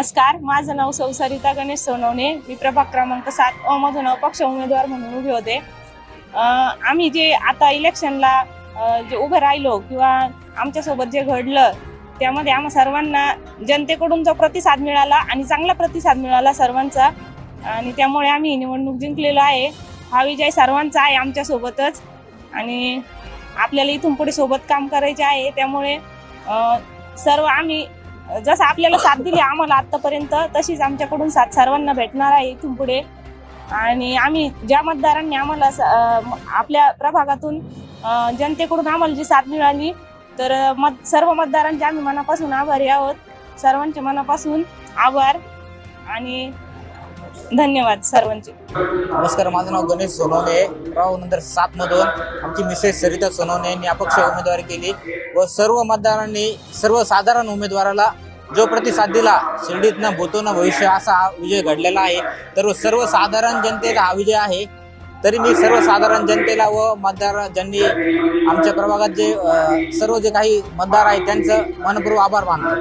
नमस्कार माझं नाव सौ सरिता गणेश सोनवणे. मी प्रभाग क्रमांक सात अ अपक्ष उमेदवार म्हणून उभे होते. आम्ही जे आता इलेक्शनला जे उभे राहिलो किंवा आमच्यासोबत जे घडलं त्यामध्ये आम्हा सर्वांना जनतेकडून जो प्रतिसाद मिळाला आणि चांगला प्रतिसाद मिळाला सर्वांचा आणि त्यामुळे आम्ही निवडणूक जिंकलेलो आहे. हा विजय सर्वांचा आहे आमच्यासोबतच आणि आपल्याला इथून पुढे सोबत काम करायचे आहे त्यामुळे सर्व आम्ही जसं आपल्याला साथ दिली आम्हाला आतापर्यंत तशीच आमच्याकडून साथ सर्वांना भेटणार आहे इथून पुढे. आणि आम्ही ज्या मतदारांनी आम्हाला स- आपल्या प्रभागातून जनतेकडून आम्हाला जी साथ मिळाली तर मत सर्व मतदारांचे आम्ही मनापासून आभारी आहोत. सर्वांचे मनापासून आभार. आणि धन्यवाद सर्वांचे. नमस्कार माझं नाव गणेश सोनवणे. राव नंतर सात मधून आमची मिसेस सरिता सोनवणे यांनी अपक्ष उमेदवारी केली व सर्व मतदारांनी सर्वसाधारण उमेदवाराला जो प्रतिसाद दिला शिर्डीतनं भूतोनं भविष्य असा हा विजय घडलेला आहे. तर सर्वसाधारण जनतेचा हा विजय आहे. तरी मी सर्वसाधारण जनतेला व मतदार ज्यांनी आमच्या प्रभागात जे सर्व जे काही मतदार आहेत त्यांचं मनपूर्वक आभार मानतो.